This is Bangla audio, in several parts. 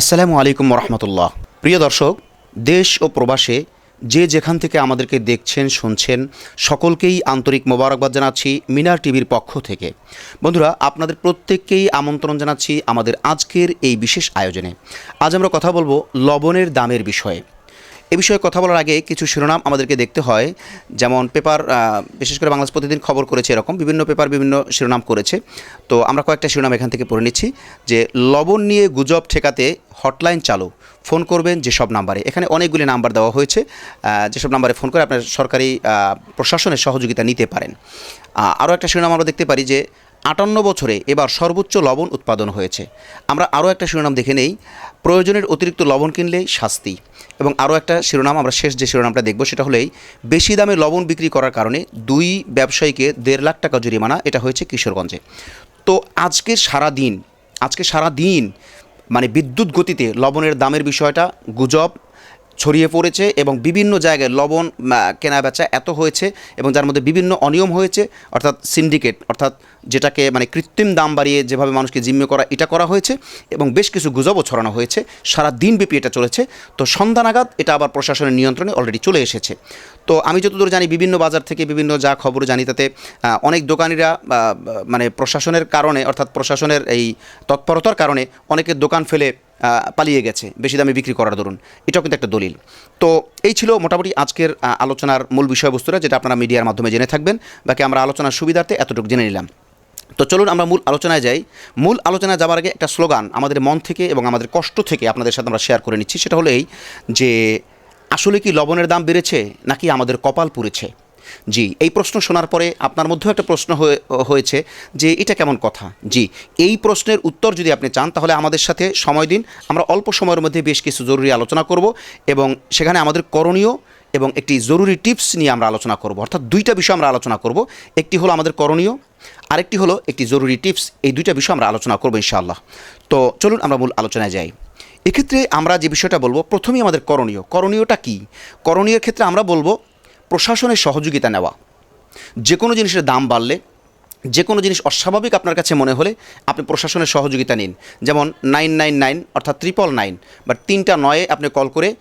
আসসালামু আলাইকুম রহমতুল্লাহ প্রিয় দর্শক, দেশ ও প্রবাসে যে যেখান থেকে আমাদেরকে দেখছেন, শুনছেন, সকলকেই আন্তরিক মোবারকবাদ জানাচ্ছি মিনার টিভির পক্ষ থেকে। বন্ধুরা, আপনাদের প্রত্যেককেই আমন্ত্রণ জানাচ্ছি আমাদের আজকের এই বিশেষ আয়োজনে। আজ আমরা কথা বলব লবণের দামের বিষয়ে। এ বিষয়ে কথা বলার আগে কিছু শিরোনাম আমাদেরকে দেখতে হয়। যেমন পেপার বিশেষ করে বাংলাদেশ প্রতিদিন খবর করেছে এরকম, বিভিন্ন পেপার বিভিন্ন শিরোনাম করেছে। তো আমরা কয়েকটা শিরোনাম এখান থেকে পড়ে নিচ্ছি। যে লবণ নিয়ে গুজব ঠেকাতে হটলাইন চালু, ফোন করবেন যেসব নাম্বারে। এখানে অনেকগুলি নাম্বার দেওয়া হয়েছে যেসব নাম্বারে ফোন করে আপনার সরকারি প্রশাসনের সহযোগিতা নিতে পারেন। আরও একটা শিরোনাম আমরা দেখতে পারি যে আটান্ন বছরে এবার সর্বোচ্চ লবণ উৎপাদন হয়েছে। আমরা আরও একটা শিরোনাম দেখে নেই। প্রয়োজনের অতিরিক্ত লবণ কিনলেই শাস্তি। এবং আরও একটা শিরোনাম, আমরা শেষ যে শিরোনামটা দেখব, সেটা হলেই বেশি দামে লবণ বিক্রি করার কারণে দুই ব্যবসায়ীকে দেড় লাখ টাকা জরিমানা, এটা হয়েছে কিশোরগঞ্জে। তো আজকে সারা দিন আজকে সারা দিন মানে বিদ্যুৎ গতিতে লবণের দামের বিষয়টা গুজব ছড়িয়ে পড়েছে এবং বিভিন্ন জায়গায় লবণ কেনা বেচা এত হয়েছে এবং যার মধ্যে বিভিন্ন অনিয়ম হয়েছে, অর্থাৎ সিন্ডিকেট অর্থাৎ যেটাকে মানে কৃত্রিম দাম বাড়িয়ে যেভাবে মানুষকে জিম্মি করা, এটা করা হয়েছে এবং বেশ কিছু গুজবও ছড়ানো হয়েছে। সারা দিনব্যাপী এটা চলেছে। তো সন্ধ্যা নাগাদ এটা আবার প্রশাসনের নিয়ন্ত্রণে অলরেডি চলে এসেছে। তো আমি যতদূর জানি বিভিন্ন বাজার থেকে বিভিন্ন যা খবর জানি, তাতে অনেক দোকানিরা মানে প্রশাসনের কারণে, অর্থাৎ প্রশাসনের এই তৎপরতার কারণে অনেকের দোকান ফেলে পালিয়ে গেছে, বেশি দামে বিক্রি করার দরুন। এটাও কিন্তু একটা দলিল। তো এই ছিল মোটামুটি আজকের আলোচনার মূল বিষয়বস্তুরা যেটা আপনারা মিডিয়ার মাধ্যমে জেনে থাকবেন। বাকি আমরা আলোচনার সুবিধার্থে এতটুকু জেনে নিলাম। তো চলুন আমরা মূল আলোচনায় যাই। মূল আলোচনায় যাওয়ার আগে একটা স্লোগান আমাদের মন থেকে এবং আমাদের কষ্ট থেকে আপনাদের সাথে আমরা শেয়ার করে নিচ্ছি। সেটা হলো এই যে, আসলে কি লবণের দাম বেড়েছে নাকি আমাদের কপাল পুড়েছে? জি, এই প্রশ্ন শোনার পরে আপনার মধ্যেও একটা প্রশ্ন হয়ে- হয়েছে যে এটা কেমন কথা? জি, এই প্রশ্নের উত্তর যদি আপনি চান, তাহলে আমাদের সাথে সময় দিন। আমরা অল্প সময়ের মধ্যে বেশ কিছু জরুরি আলোচনা করব এবং সেখানে আমাদের করণীয় এবং একটি জরুরি টিপস নিয়ে আমরা আলোচনা করব। অর্থাৎ দুইটা বিষয় আমরা আলোচনা করব। একটি হলো আমাদের করণীয়, আরেকটি হলো একটি জরুরি টিপস। এই দুইটা বিষয় আমরা আলোচনা করব ইনশাআল্লাহ। তো চলুন আমরা মূল আলোচনায় যাই। এক্ষেত্রে আমরা যে বিষয়টা বলব, প্রথমেই আমাদের করণীয়। করণীয়টা কি? করণীয় ক্ষেত্রে আমরা বলব প্রশাসনের সহযোগিতা নেওয়া। যে কোনো জিনিসের দাম বাড়লে যে কোনো জিনিস অস্বাভাবিক আপনার কাছে মনে হলে আপনি প্রশাসনের সহযোগিতা নিন। যেমন নাইন নাইন নাইন অর্থাৎ ট্রিপল নাইন বা তিনটা নয়ে আপনি কল করে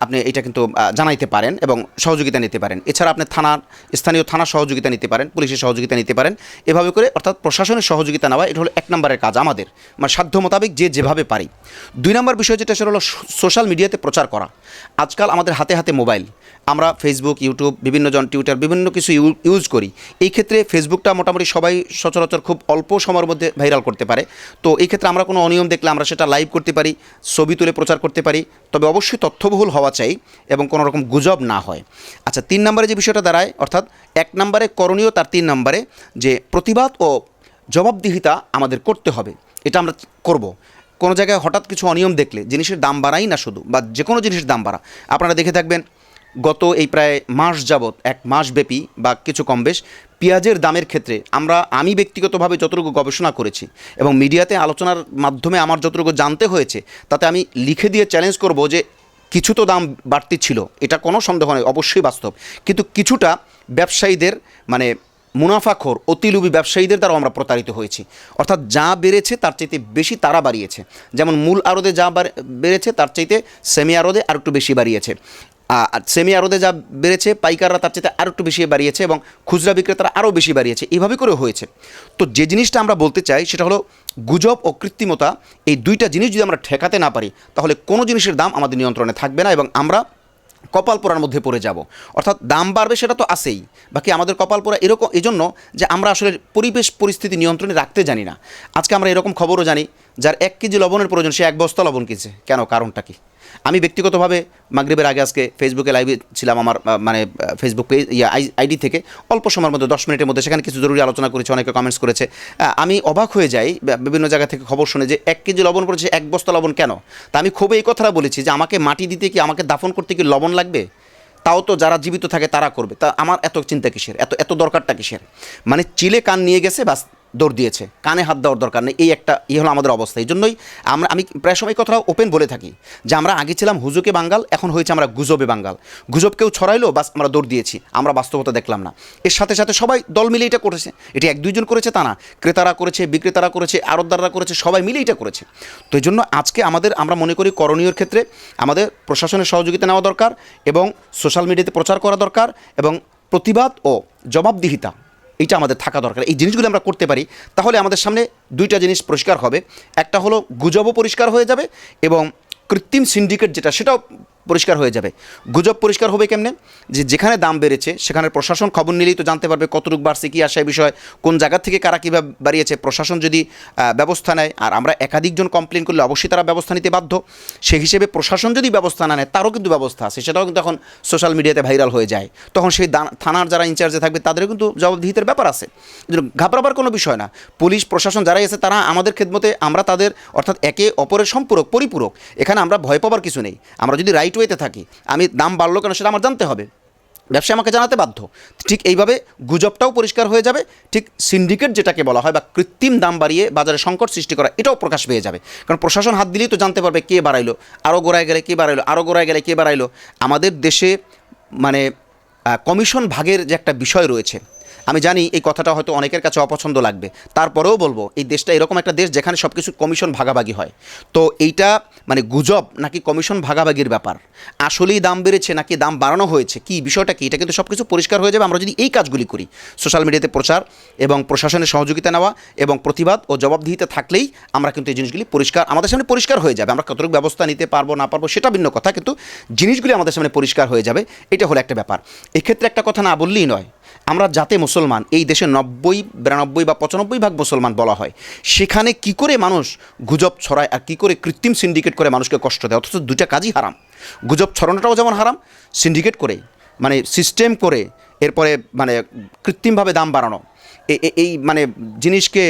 আপনি এটা কিন্তু জানাইতে পারেন এবং সহযোগিতা নিতে পারেন। এছাড়া আপনি থানার, স্থানীয় থানার সহযোগিতা নিতে পারেন, পুলিশের সহযোগিতা নিতে পারেন। এভাবে করে অর্থাৎ প্রশাসনের সহযোগিতা নেওয়া, এটা হলো এক নম্বরের কাজ আমাদের। মানে সাধ্য মোতাবেক যে যেভাবে পারি। দুই নম্বর বিষয় যেটা, সেটা হলো সোশ্যাল মিডিয়াতে প্রচার করা। আজকাল আমাদের হাতে হাতে মোবাইল। আমরা ফেসবুক ইউটিউব বিভিন্ন জন টুইটার বিভিন্ন কিছু ইউ- ইউজ করি। এই ক্ষেত্রে ফেসবুকটা মোটামুটি সবাই সচরাচর খুব অল্প সময়ের মধ্যে ভাইরাল করতে পারে। তো এই ক্ষেত্রে আমরা কোনো অনিয়ম দেখলে আমরা সেটা লাইভ করতে পারি, ছবি তুলে প্রচার করতে পারি। তবে অবশ্যই তথ্যবহুল হওয়া চাই এবং কোনো রকম গুজব না হয়। আচ্ছা তিন নম্বরে যে বিষয়টা দাঁড়ায়, অর্থাৎ এক নম্বরে করণীয় তার তিন নম্বরে যে প্রতিবাদ ও জবাবদিহিতা আমাদের করতে হবে, এটা আমরা করব। কোনো জায়গায় হঠাৎ কিছু অনিয়ম দেখলে, জিনিসের দাম বাড়াই না শুধু, বা যে কোনো জিনিসের দাম বাড়া। আপনারা দেখে থাকবেন গত এই প্রায় মাস যাবৎ, এক মাস ব্যাপী বা কিছু কম বেশ, পেঁয়াজের দামের ক্ষেত্রে আমরা, আমি ব্যক্তিগতভাবে যতটুকু গবেষণা করেছি এবং মিডিয়াতে আলোচনার মাধ্যমে আমার যতটুকু জানতে হয়েছে, তাতে আমি লিখে দিয়ে চ্যালেঞ্জ করব যে কিছু তো দাম বাড়তি ছিল, এটা কোনো সন্দেহ নেই অবশ্যই বাস্তব। কিন্তু কিছুটা ব্যবসায়ীদের মানে মুনাফাখোর অতিলোভী ব্যবসায়ীদের দ্বারা আমরা প্রতারিত হয়েছি। অর্থাৎ যা বেড়েছে তার চাইতে বেশি তারা বাড়িয়েছে। যেমন মূল আরদে যা বাড়ে- বেড়েছে তার চাইতে সেমি আরদে আর একটু বেশি বাড়িয়েছে। সেমি আরদে যা বেড়েছে, পাইকাররা তার চাইতে আরও একটু বেশি বাড়িয়েছে এবং খুচরা বিক্রেতারা আরও বেশি বাড়িয়েছে। এইভাবে করে হয়েছে। তো যে জিনিসটা আমরা বলতে চাই, সেটা হলো গুজব ও কৃত্রিমতা। এই দুইটা জিনিস যদি আমরা ঠেকাতে না পারি, তাহলে কোনো জিনিসের দাম আমাদের নিয়ন্ত্রণে থাকবে না এবং আমরা কপাল পোড়ার মধ্যে পড়ে যাব। অর্থাৎ দাম বাড়বে সেটা তো আসেই বাকি আমাদের কপাল পোড়া এরকম, এজন্য যে আমরা আসলে পরিবেশ পরিস্থিতি নিয়ন্ত্রণে রাখতে জানি না। আজকে আমরা এরকম খবরও জানি, যার এক কেজি লবণের প্রয়োজন, সে এক বস্তা লবণ কিনছে। কেন? কারণটা কি? আমি ব্যক্তিগতভাবে মাগরিবের আগে আজকে ফেসবুকে লাইভে ছিলাম আমার মানে ফেসবুক পেজ ইয়া আইডি থেকে। অল্প সময়ের মধ্যে, দশ মিনিটের মধ্যে সেখানে কিছু জরুরি আলোচনা করেছে, অনেকে কমেন্টস করেছে। আমি অবাক হয়ে যাই বিভিন্ন জায়গা থেকে খবর শুনে যে এক কেজি লবণ পড়েছে, এক বস্তা লবণ কেন? তা আমি খুব এই কথাটা বলেছি যে আমাকে মাটি দিতে কি, আমাকে দাফন করতে কি লবণ লাগবে? তাও তো যারা জীবিত থাকে তারা করবে। তা আমার এত চিন্তা কিসের? এত এত দরকারটা কিসের? মানে চিলে কান নিয়ে গেছে, বাস দৌড় দিয়েছে। কানে হাত দেওয়ার দরকার নেই, এই একটা ই হলো আমাদের অবস্থা। এই জন্যই আমরা, আমি প্রায় সময় কথা ওপেন বলে থাকি যে আমরা আগে ছিলাম হুজুকে বাঙ্গাল, এখন হয়েছে আমরা গুজবে বাঙ্গাল। গুজব কেউ ছড়াইলো, বাস আমরা দৌড় দিয়েছি, আমরা বাস্তবতা দেখলাম না। এর সাথে সাথে সবাই দল মিলে এটা করেছে। এটি এক দুইজন করেছে তা না, ক্রেতারা করেছে, বিক্রেতারা করেছে, আড়তদাররা করেছে, সবাই মিলে এটা করেছে। তো এই জন্য আজকে আমাদের, আমরা মনে করি করণীয় ক্ষেত্রে আমাদের প্রশাসনের সহযোগিতা নেওয়া দরকার এবং সোশ্যাল মিডিয়াতে প্রচার করা দরকার এবং প্রতিবাদ ও জবাবদিহিতা এটা আমাদের থাকা দরকার। এই জিনিসগুলো আমরা করতে পারি, তাহলে আমাদের সামনে দুইটা জিনিস পরিষ্কার হবে। একটা হলো গুজবও পরিষ্কার হয়ে যাবে এবং কৃত্রিম সিন্ডিকেট যেটা, সেটাও পরিষ্কার হয়ে যাবে। গুজব পরিষ্কার হবে কেমনে? যে যেখানে দাম বেড়েছে, সেখানে প্রশাসন খবর নিলেই তো জানতে পারবে কতটুকু বাড়ছে, কী আসে বিষয়, কোন জায়গা থেকে কারা কীভাবে বাড়িয়েছে। প্রশাসন যদি ব্যবস্থা নেয়, আর আমরা একাধিকজন কমপ্লেন করলে অবশ্যই তারা ব্যবস্থা নিতে বাধ্য। সেই হিসেবে প্রশাসন যদি ব্যবস্থা না নেয়, তারও কিন্তু ব্যবস্থা আছে, সেটাও কিন্তু এখন সোশ্যাল মিডিয়াতে ভাইরাল হয়ে যায়। তখন সেই থানার যারা ইনচার্জে থাকবে, তাদেরও কিন্তু জবাবদিহিতের ব্যাপার আছে। ঘাবড়াবার কোনো বিষয় না। পুলিশ, প্রশাসন যারাই আছে, তারা আমাদের খেদমতে আমরা তাদের, অর্থাৎ একে অপরের সম্পূরক, পরিপূরক। এখানে আমরা ভয় পাবার কিছু নেই। আমরা যদি রাইট ওয়েতে থাকি, আমি দাম বাড়লো কেন সেটা আমার জানতে হবে। ব্যবসা আমাকে জানাতে বাধ্য। ঠিক এইভাবে গুজবটাও পরিষ্কার হয়ে যাবে, ঠিক সিন্ডিকেট যেটাকে বলা হয় বা কৃত্রিম দাম বাড়িয়ে বাজারে সংকট সৃষ্টি করা, এটাও প্রকাশ পেয়ে যাবে। কারণ প্রশাসন হাত দিলেই তো জানতে পারবে কে বাড়াইলো আরও গোড়ায় গেলে কে বাড়াইলো আরও গোড়ায় গেলে কে বাড়াইলো। আমাদের দেশে মানে কমিশন ভাগের যে একটা বিষয় রয়েছে আমি জানি এই কথাটা হয়তো অনেকের কাছে অপছন্দ লাগবে। তারপরেও বলব, এই দেশটা এরকম একটা দেশ যেখানে সব কিছু কমিশন ভাগাভাগি হয়। তো এইটা মানে গুজব নাকি কমিশন ভাগাভাগির ব্যাপার? আসলেই দাম বেড়েছে নাকি দাম বাড়ানো হয়েছে? কি বিষয়টা কি? এটা কিন্তু সব কিছু পরিষ্কার হয়ে যাবে। আমরা যদি এই কাজগুলি করি, সোশ্যাল মিডিয়াতে প্রচার এবং প্রশাসনের সহযোগিতা নেওয়া এবং প্রতিবাদ ও জবাবদিহিতে থাকলেই আমরা কিন্তু এই জিনিসগুলি পরিষ্কার, আমাদের সামনে পরিষ্কার হয়ে যাবে। আমরা কতটুকু ব্যবস্থা নিতে পারব, না পারব সেটা ভিন্ন কথা। কিন্তু জিনিসগুলি আমাদের সামনে পরিষ্কার হয়ে যাবে। এটা হলো একটা ব্যাপার। এক্ষেত্রে একটা কথা না বললেই নয় আমরা যাতে মুসলমান, এই দেশে নব্বই, বিরানব্বই বা পঁচানব্বই ভাগ মুসলমান বলা হয়। সেখানে কি করে মানুষ গুজব ছড়ায় আর কী করে কৃত্রিম সিন্ডিকেট করে মানুষকে কষ্ট দেয়? অথচ দুটা কাজই হারাম। গুজব ছড়ানোটাও যেমন হারাম সিন্ডিকেট করে মানে সিস্টেম করে, এরপরে মানে কৃত্রিমভাবে দাম বাড়ানো। এই মানে জিনিসকে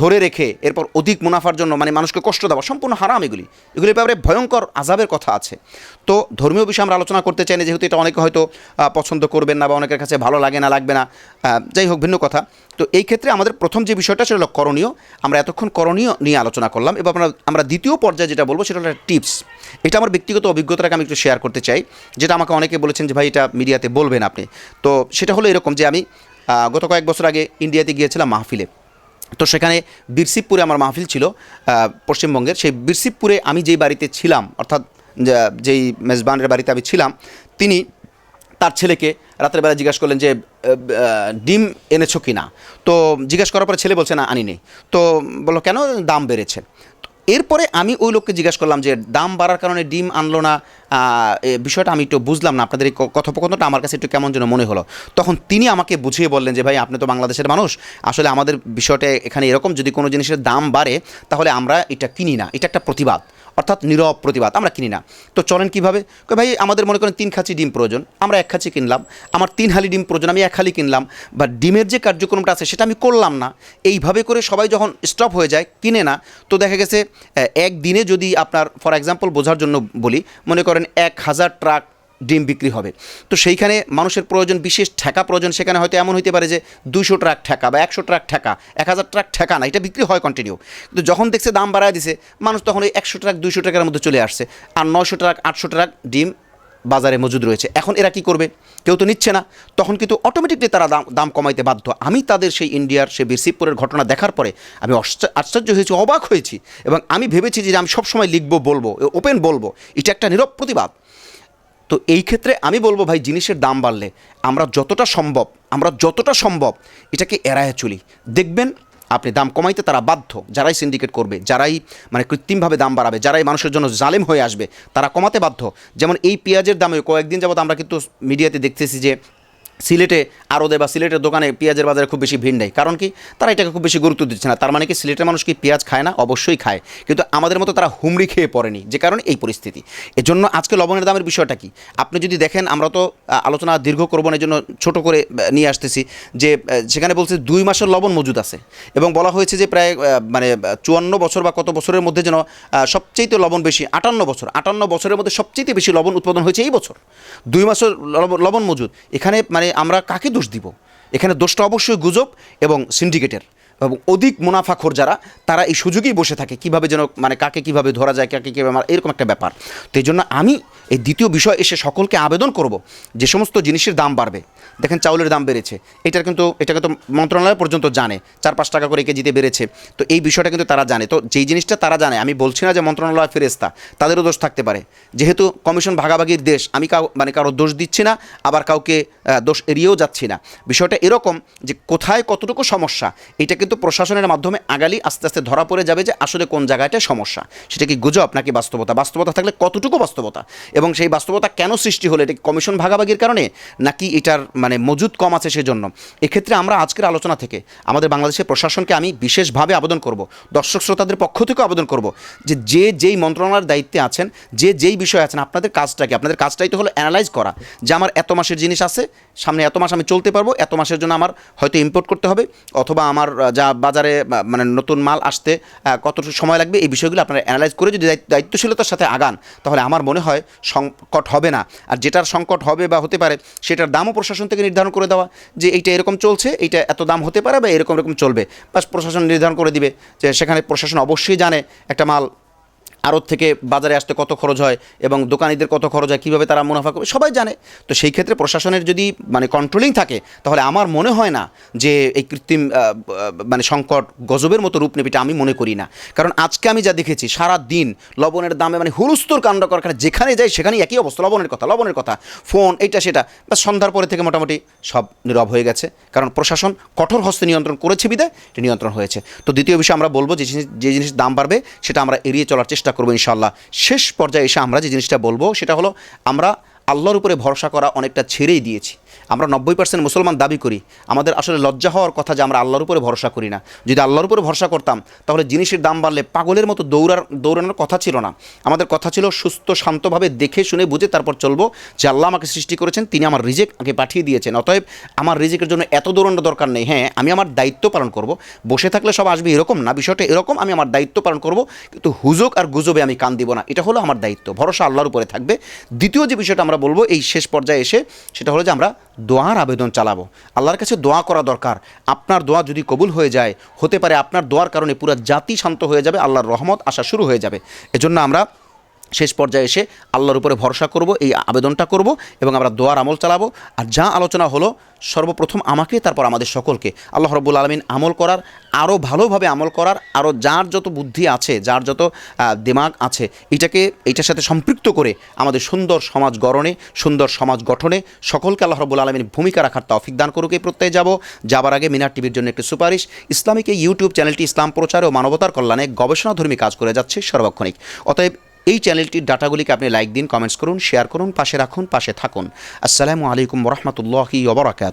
ধরে রেখে এরপর অধিক মুনাফার জন্য মানে মানুষকে কষ্ট দেওয়া, সম্পূর্ণ হারাম এগুলি। এগুলির ব্যাপারে ভয়ঙ্কর আজাবের কথা আছে। তো ধর্মীয় বিষয়ে আমরা আলোচনা করতে চাই না, যেহেতু এটা অনেকে হয়তো পছন্দ করবেন না বা অনেকের কাছে ভালো লাগে না, লাগবে না যাই হোক, ভিন্ন কথা। তো এই ক্ষেত্রে আমাদের প্রথম যে বিষয়টা সেটা হলো করণীয়। আমরা এতক্ষণ করণীয় নিয়ে আলোচনা করলাম। এবার আমরা আমরা দ্বিতীয় পর্যায়ে যেটা বলব সেটা হলো টিপস। এটা আমার ব্যক্তিগত অভিজ্ঞতাটাকে আমি একটু শেয়ার করতে চাই। যেটা আমাকে অনেকে বলেছেন যে, ভাই, এটা মিডিয়াতে বলবেন আপনি। তো সেটা হলো এরকম যে, আমি গত কয়েক বছর আগে ইন্ডিয়াতে গিয়েছিলাম মাহফিলে। তো সেখানে বীরশিবপুরে আমার মাহফিল ছিল পশ্চিমবঙ্গের। সেই বীরশিবপুরে আমি যেই বাড়িতে ছিলাম, অর্থাৎ যেই মেজবানের বাড়িতে আমি ছিলাম, তিনি তার ছেলেকে রাতের বেলা জিজ্ঞাসা করলেন যে ডিম এনেছো কি না তো জিজ্ঞাসা করার পরে ছেলে বলছে, না আনি নেই তো বলল, কেন? দাম বেড়েছে। এরপরে আমি ওই লোককে জিজ্ঞাসা করলাম যে, দাম বাড়ার কারণে ডিম আনলো না? বিষয়টা আমি একটু বুঝলাম না, আপনাদের এই কথোপকথনটা আমার কাছে একটু কেমন যেন মনে হলো। তখন তিনি আমাকে বুঝিয়ে বললেন যে, ভাই, আপনি তো বাংলাদেশের মানুষ, আসলে আমাদের বিষয়টা এখানে এরকম, যদি কোনো জিনিসের দাম বাড়ে, তাহলে আমরা এটা কিনি না। এটা একটা প্রতিবাদ। অর্থাৎ নীরব প্রতিবাদ, আমরা কিনি না। তো চলেন কীভাবে? ভাই, আমাদের মনে করেন তিন খাঁচি ডিম প্রয়োজন, আমরা এক খাঁচি কিনলাম, আমার তিন হালি ডিম প্রয়োজন, আমি এক হালি কিনলাম, বা ডিমের যে কার্যক্রমটা আছে সেটা আমি করলাম না। এইভাবে করে সবাই যখন স্টপ হয়ে যায়, কিনে না, তো দেখা গেছে একদিনে যদি আপনার ফর এক্সাম্পল বোঝার জন্য বলি, মনে করেন এক হাজার ট্রাক ডিম বিক্রি হবে। তো সেইখানে মানুষের প্রয়োজন, বিশেষ ঠেকা প্রয়োজন, সেখানে হয়তো এমন হতে পারে যে দুশো ট্রাক ঠেকা বা একশো ট্রাক ঠেকা, এক হাজার ট্রাক ঠেকা না, এটা বিক্রি হয় কন্টিনিউ কিন্তু যখন দেখছে দাম বাড়ায় দিছে, মানুষ তখন ওই একশো ট্রাক, দুইশো টাকার মধ্যে চলে আসছে। আর নয়শো ট্রাক, আটশো ট্রাক ডিম বাজারে মজুদ রয়েছে। এখন এরা কি করবে? কেউ তো নিচ্ছে না। তখন কিন্তু অটোমেটিকলি তারা দাম দাম কমাইতে বাধ্য। আমি তাদের সেই ইন্ডিয়ার, সেই বীরশিবপুরের ঘটনা দেখার পরে আমি আশ্চর্য হয়েছি, অবাক হয়েছি। এবং আমি ভেবেছি যে আমি সবসময় লিখব, বলব, ওপেন বলব। এটা একটা নীরব প্রতিবাদ। তো এই ক্ষেত্রে আমি বলব ভাই, জিনিসের দাম বাড়লে আমরা যতটা সম্ভব, আমরা যতটা সম্ভব এটাকে এড়ায় চলি। দেখবেন আপনি দাম কমাইতে তারা বাধ্য, যারাই সিন্ডিকেট করবে, যারাই মানে কৃত্রিমভাবে দাম বাড়াবে, যারাই মানুষের জন্য জালেম হয়ে আসবে, তারা কমাতে বাধ্য। যেমন এই পেঁয়াজের দামে কয়েকদিন যাবত আমরা কিন্তু মিডিয়াতে দেখতেছি যে সিলেটে আরদে বা সিলেটের দোকানে পেঁয়াজের বাজারে খুব বেশি ভিড় নেই। কারণ কি? তারা এটাকে খুব বেশি গুরুত্ব দিচ্ছে না। তার মানে কি, সিলেটের মানুষ কি পেঁয়াজ খায় না? অবশ্যই খায়। কিন্তু আমাদের মতো তারা হুমড়ি খেয়ে পড়েনি যে কারণে এই পরিস্থিতি। এজন্য আজকে লবণের দামের বিষয়টা কি? আপনি যদি দেখেন, আমরা তো আলোচনা দীর্ঘ করব জন্য ছোট করে নিয়ে আসতেছি যে সেখানে বলছে দুই মাসের লবণ মজুদ আছে। এবং বলা হয়েছে যে প্রায় মানে চুয়ান্ন বছর বা কত বছরের মধ্যে যেন সবচেয়ে লবণ বেশি, আটান্ন বছর, আটান্ন বছরের মধ্যে সবচেয়ে বেশি লবণ উৎপাদন হয়েছে এই বছর। দুই মাসের লব- লবণ মজুদ। এখানে মানে আমরা কাকে দোষ দিব? এখানে দোষটা অবশ্যই গুজব এবং সিন্ডিকেটের অধিক মুনাফাখোর যারা, তারা এই সুযোগেই বসে থাকে কীভাবে যেন মানে কাকে কীভাবে ধরা যায়, কাকে কীভাবে মারা, এরকম একটা ব্যাপার। তো এই জন্য আমি এই দ্বিতীয় বিষয় এসে সকলকে আবেদন করব যে সমস্ত জিনিসের দাম বাড়বে। দেখেন চাউলের দাম বেড়েছে। এটার কিন্তু এটা কিন্তু মন্ত্রণালয় পর্যন্ত জানে। চার পাঁচ টাকা করে কেজিতে বেড়েছে। তো এই বিষয়টা কিন্তু তারা জানে। তো যেই জিনিসটা তারা জানে, আমি বলছি না যে মন্ত্রণালয় ফেরেস্তা তাদেরও দোষ থাকতে পারে। যেহেতু কমিশন ভাগাভাগির দেশ, আমি কাউ মানে কারও দোষ দিচ্ছি না, আবার কাউকে দোষ এড়িয়েও যাচ্ছি না। বিষয়টা এরকম যে কোথায় কতটুকু সমস্যা, এটা কিন্তু প্রশাসনের মাধ্যমে আগালি আস্তে আস্তে ধরা পড়ে যাবে যে আসলে কোন জায়গাটা সমস্যা। সেটা কি গুজব নাকি বাস্তবতা? বাস্তবতা থাকলে কতটুকু বাস্তবতা? এবং সেই বাস্তবতা কেন সৃষ্টি হলো? এটা কমিশন ভাগাভাগির কারণে? নাকি এটার মানে মজুদ কম আছে সেজন্য? এক্ষেত্রে আমরা আজকের আলোচনা থেকে আমাদের বাংলাদেশের প্রশাসনকে আমি বিশেষভাবে আবেদন করব, দর্শক শ্রোতাদের পক্ষ থেকেও আবেদন করব যে যে যেই মন্ত্রণালয়ের দায়িত্বে আছেন, যে যেই বিষয় আছেন, আপনাদের কাজটা কি আপনাদের কাজটাই তো হলো অ্যানালাইজ করা, যে আমার এত মাসের জিনিস আছে, সামনে এত মাস আমি চলতে পারব, এত মাসের জন্য আমার হয়তো ইম্পোর্ট করতে হবে, অথবা আমার যা বাজারে মানে নতুন মাল আসতে কত সময় লাগবে, এই বিষয়গুলো আপনারা অ্যানালাইজ করে যদি দায়িত্ব- দায়িত্বশীলতার সাথে আগান, তাহলে আমার মনে হয় সংকট হবে না। আর যেটার সংকট হবে বা হতে পারে, সেটার দামও প্রশাসন থেকে নির্ধারণ করে দেওয়া, যে এইটা এরকম চলছে, এইটা এত দাম হতে পারে বা এরকম এরকম চলবে। বা প্রশাসন নির্ধারণ করে দিবে, যে সেখানে প্রশাসন অবশ্যই জানে একটা মাল আড়ত থেকে বাজারে আসতে কত খরচ হয় এবং দোকানিদের কত খরচ হয়, কীভাবে তারা মুনাফা করবে, সবাই জানে। তো সেই ক্ষেত্রে প্রশাসনের যদি মানে কন্ট্রোলিং থাকে, তাহলে আমার মনে হয় না যে এই কৃত্রিম মানে সংকট গজবের মতো রূপ নেবে, এটা আমি মনে করি না। কারণ আজকে আমি যা দেখেছি সারা দিন লবণের দামে মানে হুলুস্তর কাণ্ড কারখানা, যেখানে যাই, সেখানেই একই অবস্থা, লবণের কথা লবণের কথা। ফোন এটা সেটা বা সন্ধ্যার পরে থেকে মোটামুটি সব নীরব হয়ে গেছে। কারণ প্রশাসন কঠোর হস্তে নিয়ন্ত্রণ করেছে বিদায় এটা নিয়ন্ত্রণ হয়েছে। তো দ্বিতীয় বিষয় আমরা বলব, যে জিনিস যে জিনিস দাম বাড়বে, সেটা আমরা এড়িয়ে চলার চেষ্টা করব ইনশাল্লাহ শেষ পর্যায়ে এসে আমরা যে জিনিসটা বলব, সেটা হলো আমরা আল্লাহর উপরে ভরসা করা অনেকটা ছেড়েই দিয়েছি। আমরা নব্বই পার্সেন্ট মুসলমান দাবি করি। আমাদের আসলে লজ্জা হওয়ার কথা যে আমরা আল্লাহর উপরে ভরসা করি না। যদি আল্লাহর উপরে ভরসা করতাম, তাহলে জিনিসের দাম বাড়লে পাগলের মতো দৌড়ার, দৌড়ানোর কথা ছিল না। আমাদের কথা ছিল সুস্থ, শান্তভাবে দেখে শুনে বুঝে তারপর চলবো যে আল্লাহ আমাকে সৃষ্টি করেছেন, তিনি আমার রিজেক আগে পাঠিয়ে দিয়েছেন। অতএব আমার রিজেকের জন্য এত দৌড়ানোর দরকার নেই। হ্যাঁ আমি আমার দায়িত্ব পালন করব। বসে থাকলে সব আসবে এরকম না, বিষয়টা এরকম, আমি আমার দায়িত্ব পালন করব। কিন্তু হুজুক আর গুজবে আমি কান দিব না। এটা হলো আমার দায়িত্ব। ভরসা আল্লাহর উপরে থাকবে। দ্বিতীয় যে বিষয়টা আমরা বলব, এই শেষ পর্যায়ে এসে সেটা হলো যে আমরা দোয়ার আবেদন চালাবো। আল্লাহর কাছে দোয়া করা দরকার। আপনার দোয়া যদি কবুল হয়ে যায়, হতে পারে আপনার দোয়ার কারণে পুরো জাতি শান্ত হয়ে যাবে, আল্লাহর রহমত আসা শুরু হয়ে যাবে। এজন্য আমরা শেষ পর্যায়ে এসে আল্লাহর উপরে ভরসা করব, এই আবেদনটা করব এবং আমরা দোয়ার আমল চালাবো। আর যা আলোচনা হলো, সর্বপ্রথম আমাকে, তারপর আমাদের সকলকে। আল্লাহ রব্বুল আলমিন আমল করার আরও ভালোভাবে আমল করার আরও যার যত বুদ্ধি আছে, যার যত দিমাগ আছে, এটাকে এইটার সাথে সম্পৃক্ত করে আমাদের সুন্দর সমাজ গড়নে, সুন্দর সমাজ গঠনে সকলকে আল্লাহ রব্বুল আলমিন ভূমিকা রাখার তৌফিক দান করুক এই প্রত্যয়ে যাব। যাবার আগে মিনার টিভির জন্য একটি সুপারিশ, ইসলামিক এই ইউটিউব চ্যানেলটি ইসলাম প্রচার ও মানবতার কল্যাণে গবেষণাধর্মী কাজ করে যাচ্ছে সর্বক্ষণিক। অতএব এই চ্যানেলটির ডাটাগুলিকে আপনি লাইক দিন, কমেন্টস করুন, শেয়ার করুন, পাশে রাখুন, পাশে থাকুন। আসসালামু আলাইকুম রহমতুল্লাহি ওবরাকাত